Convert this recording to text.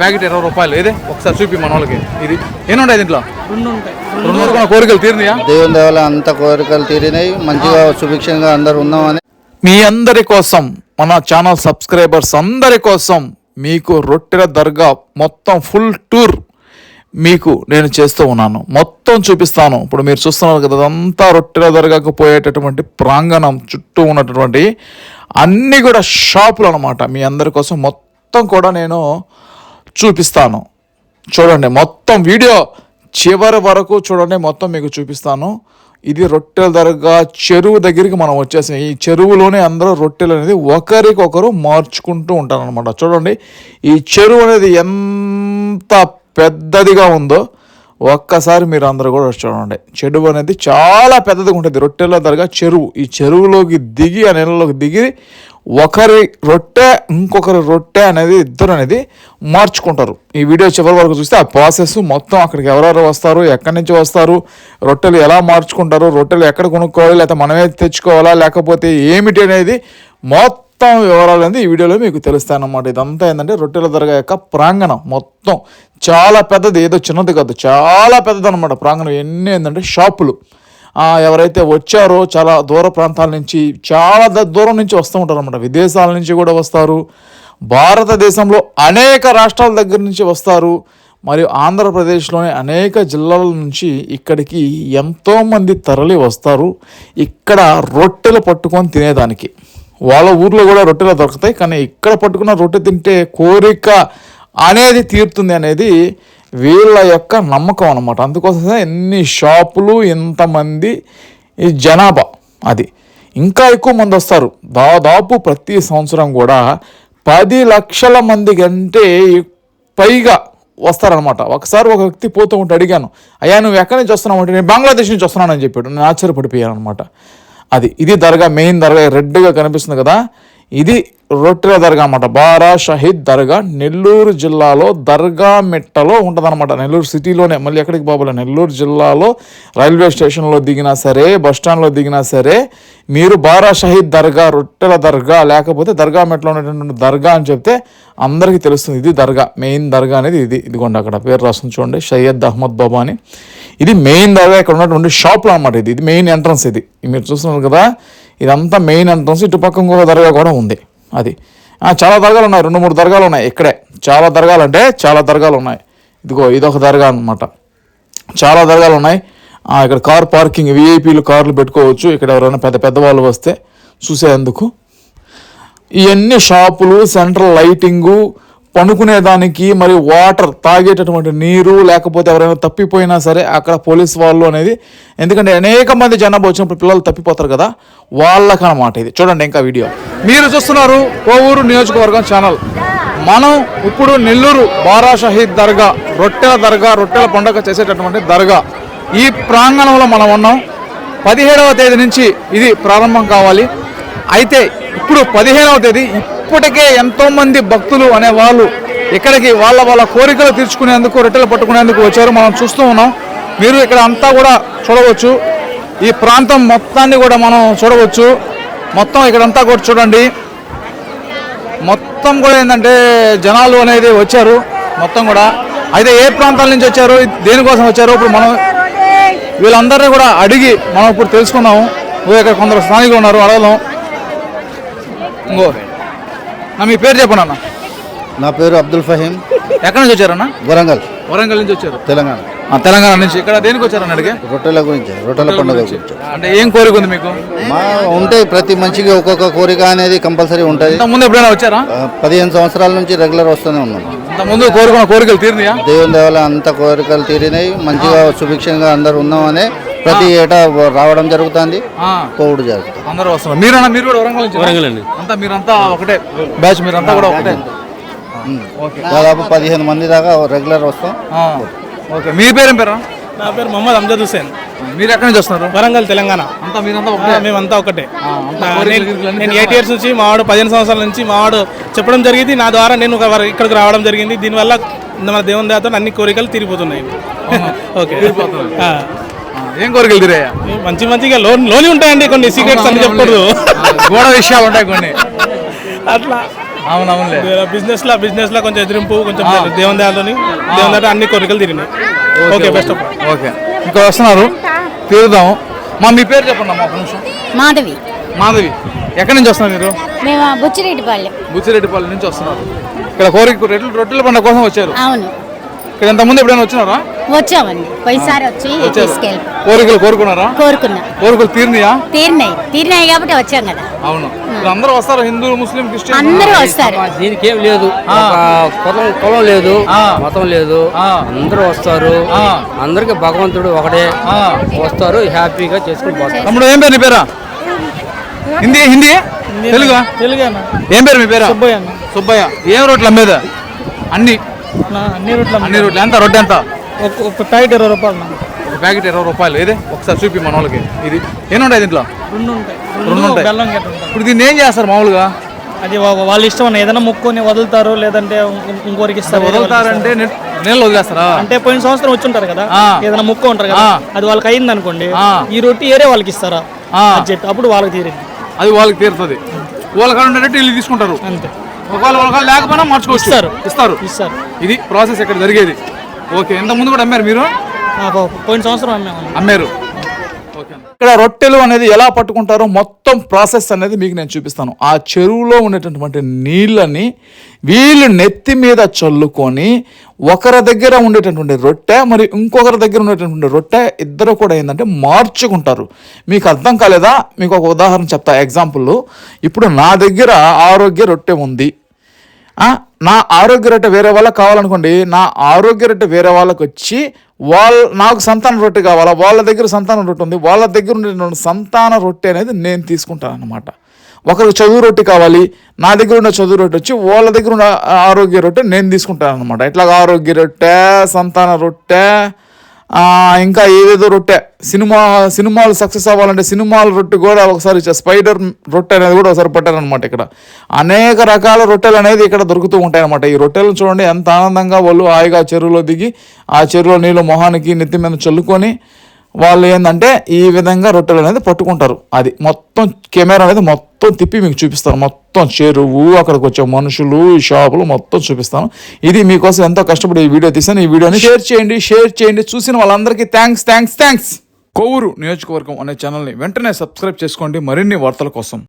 Packet ఇరవై రూపాయలు. ఇదే ఒకసారి చూపి మన వాళ్ళకి. ఇది ఎన్ని ఉంటాయి దీంట్లో రెండు ఉంటాయి కోరికలు తీరినాయా? దేవుని దేవాల అంత కోరికలు తీరినాయి. మంచిగా సుభిక్షంగా అందరు ఉన్నామని. మీ అందరి కోసం మన ఛానల్ సబ్స్క్రైబర్స్ అందరి కోసం మీకు రొట్టెల దర్గా మొత్తం ఫుల్ టూర్ మీకు నేను చేస్తూ ఉన్నాను. మొత్తం చూపిస్తాను. ఇప్పుడు మీరు చూస్తున్నారు కదా అదంతా రొట్టెల దర్గాకు పోయేటటువంటి ప్రాంగణం చుట్టూ ఉన్నటువంటి అన్నీ కూడా షాపులు అనమాట మీ అందరి కోసం మొత్తం కూడా నేను చూపిస్తాను. చూడండి మొత్తం వీడియో చివరి వరకు చూడండి మొత్తం మీకు చూపిస్తాను. ఇది రొట్టెల దర్గా చెరువు దగ్గరికి మనం వచ్చేసాం ఈ చెరువులోనే అందరూ రొట్టెలు అనేది ఒకరికొకరు మార్చుకుంటూ ఉంటారనమాట చూడండి ఈ చెరువు అనేది ఎంత పెద్దదిగా ఉందో ఒక్కసారి మీరు అందరూ కూడా చూడండి. చెరువు అనేది చాలా పెద్దదిగా ఉంటుంది. రొట్టెల దర్గా చెరువు. ఈ చెరువులోకి దిగి ఆ నెలలోకి దిగి ఒకరి రొట్టె ఇంకొకరి రొట్టె అనేది ఇద్దరు అనేది మార్చుకుంటారు. ఈ వీడియో చివరి వరకు చూస్తే ఆ ప్రాసెస్ మొత్తం అక్కడికి ఎవరెవరు వస్తారు ఎక్కడి నుంచి వస్తారు రొట్టెలు ఎలా మార్చుకుంటారు రొట్టెలు ఎక్కడ కొనుక్కోవాలి లేకపోతే మనమే తెచ్చుకోవాలా లేకపోతే ఏమిటి అనేది మొత్తం వివరాలు అనేది ఈ వీడియోలో మీకు తెలుస్తాయి ఇదంతా ఏంటంటే రొట్టెల దర్గా యొక్క ప్రాంగణం మొత్తం. చాలా పెద్దది ఏదో చిన్నది కాదు చాలా పెద్దది అనమాట ప్రాంగణం. ఎన్ని ఏంటంటే షాపులు. ఎవరైతే వచ్చారో చాలా దూర ప్రాంతాల నుంచి చాలా ద- దూరం నుంచి వస్తూ ఉంటారు అనమాట విదేశాల నుంచి కూడా వస్తారు. భారతదేశంలో అనేక రాష్ట్రాల దగ్గర నుంచి వస్తారు. మరియు ఆంధ్రప్రదేశ్లోని అనేక జిల్లాల నుంచి ఇక్కడికి ఎంతోమంది తరలి వస్తారు. ఇక్కడ రొట్టెలు పట్టుకొని తినేదానికి. వాళ్ళ ఊర్లో కూడా రొట్టెలు దొరుకుతాయి. కానీ ఇక్కడ పట్టుకున్న రొట్టె తింటే కోరిక అనేది తీరుతుంది అనేది వీళ్ళ యొక్క నమ్మకం అనమాట అందుకోసమే ఎన్ని షాపులు ఎంతమంది ఈ జనాభా అది. ఇంకా ఎక్కువ మంది వస్తారు. దాదాపు ప్రతి సంవత్సరం కూడా పది లక్షల మంది కంటే పైగా వస్తారనమాట ఒకసారి ఒక వ్యక్తి పోతూ ఉంటే అడిగాను అయ్యా నువ్వు ఎక్కడి నుంచి వస్తున్నావు? అంటే నేను బంగ్లాదేశ్ నుంచి వస్తున్నానని చెప్పాడు. నేను ఆశ్చర్యపడిపోయాను అనమాట అది ఇది దర్గా మెయిన్ దర్గా రెడ్గా కనిపిస్తుంది కదా. ఇది రొట్టెల దర్గా అన్నమాట. బారా షహీద్ దర్గా నెల్లూరు జిల్లాలో దర్గా మెట్టలో ఉంటుందన్నమాట. నెల్లూరు సిటీలోనే మళ్ళీ ఎక్కడికి బాబులే నెల్లూరు జిల్లాలో రైల్వే స్టేషన్లో దిగినా సరే బస్ స్టాండ్లో దిగినా సరే మీరు బారా షహీద్ దర్గా రొట్టెల దర్గా లేకపోతే దర్గా మెట్లో ఉన్నటువంటి దర్గా అని చెప్తే అందరికీ తెలుస్తుంది ఇది దర్గా. మెయిన్ దర్గా అనేది ఇది. ఇదిగోండి అక్కడ పేరు రాస్తుంది చూడండి. సయ్యద్ అహ్మద్ బాబా అని ఇది మెయిన్ దర్గా ఇక్కడ ఉన్నటువంటి షాప్లో అన్నమాట ఇది. ఇది మెయిన్ ఎంట్రన్స్ ఇది. ఇది మీరు చూస్తున్నారు కదా ఇదంతా మెయిన్ ఎంట్రన్స్. ఇటు పక్క ఇంకొక దర్గా కూడా ఉంది. అది. చాలా దర్గాలు ఉన్నాయి. రెండు మూడు దర్గాలు ఉన్నాయి ఇక్కడే. చాలా దర్గాలు అంటే చాలా దర్గాలు ఉన్నాయి. ఇదిగో ఇదొక దర్గా అనమాట చాలా దర్గాలు ఉన్నాయి. ఇక్కడ కార్ పార్కింగ్ విఐపీలు కార్లు పెట్టుకోవచ్చు. ఇక్కడ ఎవరైనా పెద్ద పెద్ద వాళ్ళు వస్తే చూసేందుకు. ఇవన్నీ షాపులు సెంట్రల్ లైటింగు పనుకునేదానికి మరియు వాటర్ తాగేటటువంటి నీరు లేకపోతే ఎవరైనా తప్పిపోయినా సరే అక్కడ పోలీస్ వాళ్ళు అనేది ఎందుకంటే అనేక మంది జనాభా వచ్చినప్పుడు పిల్లలు తప్పిపోతారు కదా వాళ్ళకనమాట ఇది. చూడండి ఇంకా వీడియో. మీరు చూస్తున్నారు కోవూరు నియోజకవర్గం ఛానల్. మనం ఇప్పుడు నెల్లూరు బారా షహీద్ దర్గా రొట్టెల దర్గా రొట్టెల పండుగ చేసేటటువంటి దర్గా. ఈ ప్రాంగణంలో మనం ఉన్నాం. పదిహేడవ తేదీ నుంచి ఇది ప్రారంభం కావాలి. అయితే ఇప్పుడు పదిహేనవ తేదీ ఇప్పటికే ఎంతో మంది భక్తులు అనే వాళ్ళు ఇక్కడికి వాళ్ళ వాళ్ళ కోరికలు తీర్చుకునేందుకు రొట్టెలు పట్టుకునేందుకు వచ్చారు. మనం చూస్తూ ఉన్నాం. మీరు ఇక్కడ అంతా కూడా చూడవచ్చు. ఈ ప్రాంతం మొత్తాన్ని కూడా మనం చూడవచ్చు. మొత్తం ఇక్కడంతా కూడా చూడండి. మొత్తం కూడా ఏంటంటే జనాలు అనేది వచ్చారు. మొత్తం కూడా. అయితే ఏ ప్రాంతాల నుంచి వచ్చారు? దేనికోసం వచ్చారు? ఇప్పుడు మనం వీళ్ళందరినీ కూడా అడిగి మనం ఇప్పుడు తెలుసుకున్నాము ఇక్కడ కొందరు స్థానికులు ఉన్నారు అడగదాం. ఇంకో. నా మీ పేరు చెప్పండి అన్న నా పేరు అబ్దుల్ ఫహీం ఎక్కడి నుంచి వచ్చారన్న వరంగల్. వరంగల్ నుంచి వచ్చారు. తెలంగాణ. తెలంగాణ నుంచి. ఇక్కడ దేనికి వచ్చారన్న అడిగే? రొట్టెల గురించి రొట్టెల పండుగ గురించి. అంటే ఏం కోరిక ఉంది మీకు? మా ఉంటాయి ప్రతి మనిషికి ఒక్కొక్క కోరిక అనేది కంపల్సరీ ఉంటుంది ముందు ఎప్పుడైనా వచ్చారా? పదిహేను సంవత్సరాల నుంచి రెగ్యులర్ వస్తూనే ఉన్నాం. ఇంత ముందు కోరుకున్న కోరికలు తీరినాయా? దేవుని దేవాల అంత కోరికలు తీరినాయి. మంచిగా సుభిక్షంగా అందరు ఉన్నామని ప్రతి ఏటా రావడం జరుగుతుంది ఆ, పోవుడు జరుగుతుంది. అందరూ వస్తున్నారు. మీరన్నా మీరు కూడా వరంగల్ నుంచి వరంగల్ అండి. అంతా మీరంతా ఒకటే బ్యాచ్ మీరంతా కూడా ఒకటే? దాదాపు పదిహేను మంది దాకా రెగ్యులర్ వస్తాం. ఆ, ఓకే. మీ పేరేం పేరు నా పేరు మొహమ్మద్ అమ్జద్ హుసేన్ మీరు ఎక్కడి నుంచి వస్తున్నారు? వరంగల్ తెలంగాణ. అంతా మీరంతా ఒకటే? మేమంతా ఒకటే. నేను- ఎయిట్ ఇయర్స్ నుంచి మావాడు పదిహేను సంవత్సరాల నుంచి మావాడు చెప్పడం జరిగింది. నా ద్వారా నేను ఇక్కడికి రావడం జరిగింది. దీనివల్ల మన దేవుని దేవత అన్ని కోరికలు తీరిపోతున్నాయి. ఓకే. ఏం కోరికలు తీరాయా మంచి మంచిగా లోన్లోని ఉంటాయండి కొన్ని సీక్రెట్స్ అని చెప్పకూడదు. గోడ విషయాలు ఉంటాయి కొన్ని. అట్లా. అవునవునులే. బిజినెస్లో బిజినెస్లో కొంచెం ఎదిరింపు కొంచెం దేవుని దయాలని దేవుని దయ అన్ని కోరికలు తిరిగినాయి ఓకే బెస్ట్ ఆఫ్ ఓకే. ఇక్కడ వస్తున్నారు. తీరుదాం మా మీ పేరు చెప్పండి ఒక నిమిషం. మాధవి. మాధవి ఎక్కడి నుంచి వస్తున్నారు మీరు? మేము బుచ్చిరెడ్డిపాలెం బుచ్చిరెడ్డిపల్లి నుంచి వస్తున్నారు. ఇక్కడ కోరిక రొట్టెల రొట్టెల పండుగ కోసం వచ్చారు. అవును. ఇక్కడ ఇంతకుముందు ఎప్పుడైనా వచ్చినారా? వచ్చామండి. పోయినసారి వచ్చి తీసుకెళ్ళి. కోరికలు కోరుకున్నారా? కోరుకున్నాం. కోరికలు తీరినాయా? తీరినాయి. తీరినాయి కాబట్టి వచ్చాం కదా. అవును. అందరూ వస్తారు? Hindu Muslim Christian? అందరూ వస్తారు. దీనికి ఏం లేదు ఒక కులం కులం లేదు ఆ. మతం లేదు. ఆ. అందరూ వస్తారు. ఆ. అందరికి భగవంతుడు ఒకడే ఆ. వస్తారు హ్యాపీగా చేసుకుని పోతారు. తమ్ముడు ఏం పేరు నీ పేరా? హిందీ హిందీ? తెలుగు? తెలుగేనా ఏం పేరు మీ పేరా? సుబ్బయ్య అన్న. సుబ్బయ్య. ఏం రోడ్ల మీద? అన్ని? అన్ని రూట్ల అన్ని రోడ్లు. ఎంత? రొట్టె ఎంత? ఒక ప్యాకెట్ ఇరవై రూపాయలు. ఒక ప్యాకెట్ ఇరవై రూపాయలు. ఇదే ఒకసారి చూపి మన వాళ్ళకి. ఇది ఎన్ని ఉంటాయి దీంట్లో? రెండు ఉంటాయి. రెండు ఉంటాయి. బెల్లం గట్ట ఉంటాయి ఇప్పుడు దీన్ని ఏం చేస్తారు మామూలుగా? అది వాళ్ళ ఇష్టం అన్న. ఏదైనా మొక్కుని వదులుతారు లేదంటే ఇంకో- ఇంకోరికి ఇస్తారు వదులుతారంటే నీళ్ళు వదిలేస్తారా? అంటే పోయిన సంవత్సరం వచ్చి ఉంటారు కదా. ఏదైనా మొక్కు ఉంటారు కదా. అది వాళ్ళకి అయింది అనుకోండి. ఈ రొట్టి ఏరే వాళ్ళకి ఇస్తారా. అని చెప్పి అప్పుడు వాళ్ళకి తీరింది అది వాళ్ళకి తీరుతుంది. వాళ్ళకి ఉండేటట్టు వీళ్ళు తీసుకుంటారు. అంతే. ఒకవేళ ఒకవేళ లేకపోయినా మార్చుకోవచ్చు. ఇస్తారు. ఇస్తారు. ఇస్తారు. ఇది ప్రాసెస్ ఇక్కడ జరిగేది. ఓకే ఇంత ముందు కూడా అమ్మారు మీరు? నాకు పోయిన సంవత్సరం అమ్మాము. అమ్మారు. ఇక్కడ రొట్టెలు అనేది ఎలా పట్టుకుంటారో మొత్తం ప్రాసెస్ అనేది మీకు నేను చూపిస్తాను. ఆ చెరువులో ఉండేటటువంటి నీళ్ళని వీళ్ళు నెత్తి మీద చల్లుకొని ఒకరి దగ్గర ఉండేటటువంటి రొట్టె మరి ఇంకొకరి దగ్గర ఉండేటటువంటి రొట్టె ఇద్దరు కూడా ఏంటంటే మార్చుకుంటారు. మీకు అర్థం కాలేదా? మీకు ఒక ఉదాహరణ చెప్తా ఎగ్జాంపుల్ ఇప్పుడు నా దగ్గర ఆరోగ్య రొట్టె ఉంది. నా ఆరోగ్య రొట్టె వేరే వాళ్ళకి కావాలనుకోండి నా ఆరోగ్య రొట్టె వేరే వాళ్ళకి వచ్చి వాళ్ళ నాకు సంతాన రొట్టె కావాలా? వాళ్ళ దగ్గర సంతాన రొట్టె ఉంది వాళ్ళ దగ్గర ఉండే సంతాన రొట్టె అనేది నేను తీసుకుంటాను అనమాట ఒకరికి చదువు రొట్టె కావాలి నా దగ్గర ఉన్న చదువు రొట్టె వచ్చి వాళ్ళ దగ్గర ఉన్న ఆరోగ్య రొట్టె నేను తీసుకుంటాను అనమాట ఇట్లా ఆరోగ్య రొట్టె సంతాన రొట్టె ఇంకా ఏదేదో రొట్టె. సినిమా సినిమాలు సక్సెస్ అవ్వాలంటే సినిమాల రొట్టె కూడా ఒకసారి స్పైడర్ రొట్టె అనేది కూడా ఒకసారి పట్టారనమాట ఇక్కడ. అనేక రకాల రొట్టెలు అనేది ఇక్కడ దొరుకుతూ ఉంటాయన్నమాట. ఈ రొట్టెలను చూడండి ఎంత ఆనందంగా వాళ్ళు హాయిగా చెరువులో దిగి ఆ చెరువులో నీళ్ళు మొహానికి నెత్తి మీద చల్లుకొని వాళ్ళు ఏంటంటే ఈ విధంగా రొట్టెలు అనేది పట్టుకుంటారు. అది మొత్తం కెమెరా అనేది మొత్తం తిప్పి మీకు చూపిస్తాను. మొత్తం చెరువు అక్కడికి వచ్చే మనుషులు ఈ షాపులు మొత్తం చూపిస్తాను. ఇది మీకోసం ఎంతో కష్టపడి ఈ వీడియో తీసాను ఈ వీడియోని షేర్ చేయండి షేర్ చేయండి. చూసిన వాళ్ళందరికీ థ్యాంక్స్ థ్యాంక్స్ థ్యాంక్స్ కొవ్వూరు నియోజకవర్గం అనే ఛానల్ని వెంటనే సబ్స్క్రైబ్ చేసుకోండి. మరిన్ని వార్తల కోసం.